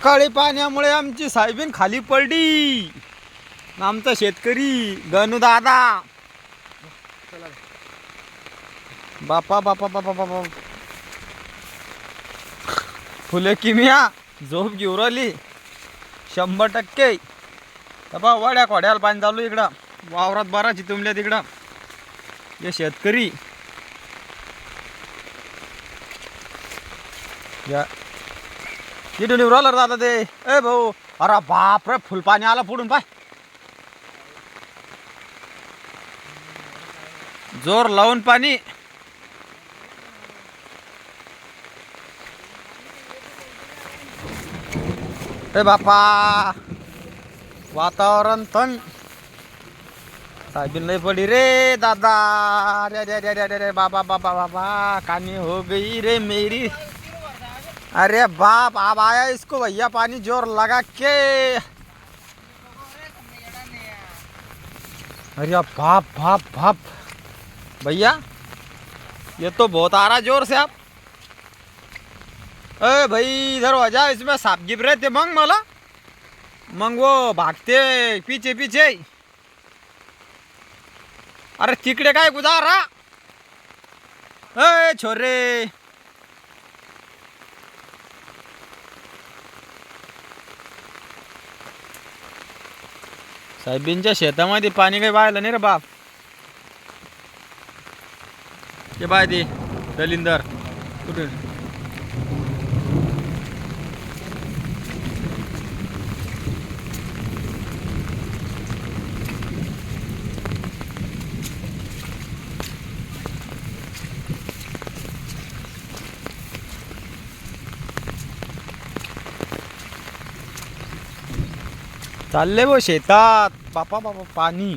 अवकाळी पाण्यामुळे आमची सायबीन खाली पडली. आमचा शेतकरी गणू दादा. बापा बापा बापा बापा. फुले किमिया झोप घेऊ राहिली. शंभर टक्के. बा वाड्या खोड्याला पाणी चालू इकडं. वावरात बाराची तुंबल्या तिकडं. हे शेतकरी. या. इथून येऊ रे दादा ते ए भाऊ अरे बाप रे आला पुढून पाय। ज़ोर लावून पाणी। ए बापा, वातावरण तण साहेबीन लई पडी रे, दादा। अरे अरे अरे अरे अरे बाबा बाबा बाबा, कानी हो गई रे मेरी। अरे बाप, अब आया इसको भैया पानी ज़ोर लगा के। अरे बाप बाप बाप। भैया, ये तो बहुत आ रहा ज़ोर से आप अरे भाई, इधर हो जा, इसमें सांप गिर रहे थे, मंग मला। मंग वो भागते, पीछे पीछे। अरे तिकडे काय गुजार। छोरे। साहेबींच्या शेतामध्ये पाणी काही वाहिलं नाही रे बाप. ते बाय ते दलिंदर. कुठे? चालले गो शेतात. बापा बापा पाणी.